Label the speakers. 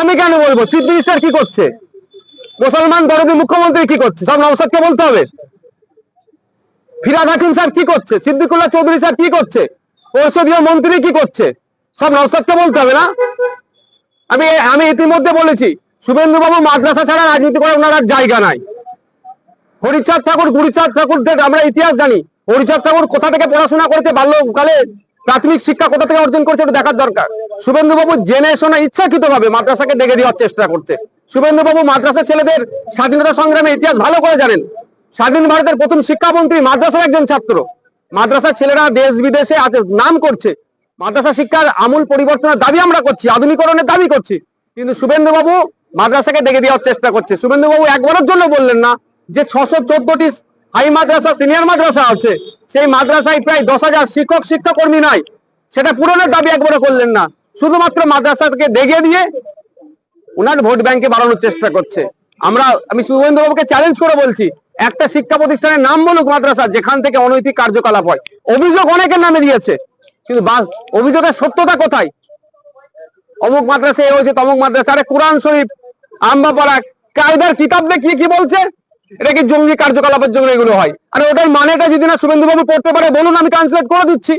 Speaker 1: আমি কেন বলব? চিফ মিনিস্টার কি করছে? মুসলমান দরদি মুখ্যমন্ত্রী কি করছে? সব নওসাদকে বলতে হবে। ফিরাদ হাকিম সাহেব কি করছে? সিদ্দিকুল্লাহ চৌধুরী সাহেব কি করছে? পরিষদীয় মন্ত্রী কি করছে? সব নওসাদকে বলতে হবে না? আমি আমি ইতিমধ্যে বলেছি শুভেন্দু বাবু মাদ্রাসা ছাড়া রাজনীতি করার ওনার জায়গা নাই। হরিচাঁদ ঠাকুর, গুরিচাঁদ ঠাকুর থেকে আমরা ইতিহাস জানি, হরিচাঁদ ঠাকুর কোথা থেকে পড়াশোনা করেছে, বাল্যকালে প্রাথমিক শিক্ষা কোথা থেকে অর্জন করেছে, ওটা দেখার দরকার। শুভেন্দু বাবু জেনে শোনা ইচ্ছাকৃত ভাবে মাদ্রাসাকে ডেকে দেওয়ার চেষ্টা করছে। শুভেন্দু বাবু মাদ্রাসা ছেলেদের স্বাধীনতা সংগ্রামে ইতিহাস ভালো করে জানেন। স্বাধীন ভারতের প্রথম শিক্ষামন্ত্রী মাদ্রাসার একজন ছাত্র। মাদ্রাসার ছেলেরা দেশ বিদেশে নাম করছে। মাদ্রাসা শিক্ষার আমূল পরিবর্তনের দাবি আমরা করছি, আধুনিকরণের দাবি করছি। কিন্তু শুভেন্দু বাবু মাদ্রাসাকে ডেকে দেওয়ার চেষ্টা করছে। শুভেন্দু বাবু একবারের জন্য বললেন না যে ছশো চোদ্দটি হাই মাদ্রাসা, সিনিয়র মাদ্রাসা আছে। সেই মাদ্রাসায় প্রায় দশ হাজার শিক্ষক, শিক্ষাকর্মী নাই। সেটা পূরণের দাবি একবারও করলেন না। শুধুমাত্র মাদ্রাসাকে দেখে দিয়ে ওনার ভোট ব্যাংকে বাড়ানোর চেষ্টা করছে। আমরা, আমি শুভেন্দু বাবুকে চ্যালেঞ্জ করে বলছি, একটা শিক্ষা প্রতিষ্ঠানের নাম বলুক মাদ্রাসা, যেখান থেকে অনৈতিক কার্যকলাপ হয়। অভিযোগ অনেকের নামে দিয়েছে, কিন্তু অভিযোগের সত্যতা কোথায়? অমুক মাদ্রাসা এ হয়েছে, তমুক মাদ্রাসা, আরে কোরআন শরীফ, আম্বাপাড়া, কায়দার কিতাব কি কি বলছে? এটা কি জঙ্গি কার্যকলাপের জন্য এগুলো হয়? আর ওটার মানেটা যদি না শুভেন্দু বাবু পড়তে পারে, বলুন, আমি ট্রান্সলেট করে দিচ্ছি।